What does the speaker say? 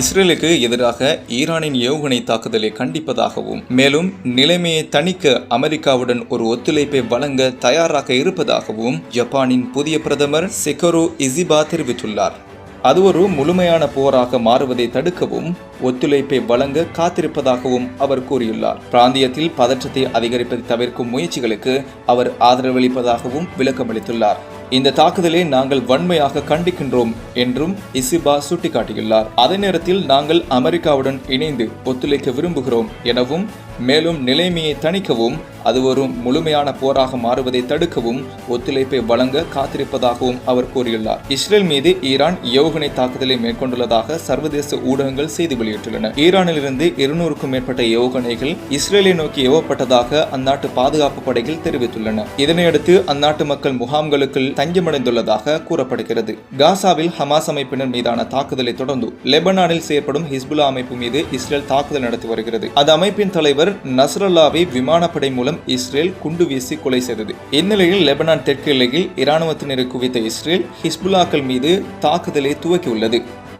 இஸ்ரேலுக்கு எதிராக ஈரானின் ஏவுகணை தாக்குதலை கண்டிப்பதாகவும் மேலும் நிலைமையை தணிக்க அமெரிக்காவுடன் ஒரு ஒத்துழைப்பை வழங்க தயாராக இருப்பதாகவும் ஜப்பானின் புதிய பிரதமர் செகரோ இசிபா தெரிவித்துள்ளார். அது ஒரு முழுமையான போராக மாறுவதை தடுக்கவும் ஒத்துழைப்பை வழங்க காத்திருப்பதாகவும் அவர் கூறியுள்ளார். பிராந்தியத்தில் பதற்றத்தை அதிகரிப்பதை தவிர்க்கும் முயற்சிகளுக்கு அவர் ஆதரவளிப்பதாகவும் விளக்கமளித்துள்ளார். இந்த தாக்குதலை நாங்கள் வன்மையாக கண்டிக்கின்றோம் என்றும் இசிபா சுட்டிக்காட்டியுள்ளார். அதே நேரத்தில் நாங்கள் அமெரிக்காவுடன் இணைந்து ஒத்துழைக்க விரும்புகிறோம் எனவும் மேலும் நிலைமையை தணிக்கவும் அது ஒரு முழுமையான போராக மாறுவதை தடுக்கவும் ஒத்துழைப்பை வழங்க காத்திருப்பதாகவும் அவர் கூறியுள்ளார். இஸ்ரேல் மீது ஈரான் ஏவுகணை தாக்குதலை மேற்கொண்டுள்ளதாக சர்வதேச ஊடகங்கள் செய்தி வெளியிட்டுள்ளன. ஈரானிலிருந்து இருநூறுக்கும் மேற்பட்ட ஏவுகணைகள் இஸ்ரேலை நோக்கி ஏவப்பட்டதாக அந்நாட்டு பாதுகாப்பு படைகள் தெரிவித்துள்ளன. இதனையடுத்து அந்நாட்டு மக்கள் முகாம்களுக்குள் தஞ்சமடைந்துள்ளதாக கூறப்படுகிறது. காசாவில் ஹமாஸ் அமைப்பினர் மீதான தாக்குதலை தொடர்ந்து லெபனானில் செயற்படும் ஹிஸ்புல்லா அமைப்பு மீது இஸ்ரேல் தாக்குதல் நடத்தி வருகிறது. அந்த அமைப்பின் தலைவர் நஸ்ரல்லாவை விமானப்படை மூலம் இஸ்ரேல் குண்டு வீசி கொலை செய்தது. இந்நிலையில் லெபனான் தெற்கு எல்லையில் இராணுவத்தினரை குவித்த இஸ்ரேல் ஹிஸ்புல்லாக்கள் மீது தாக்குதலை துவக்கியுள்ளது.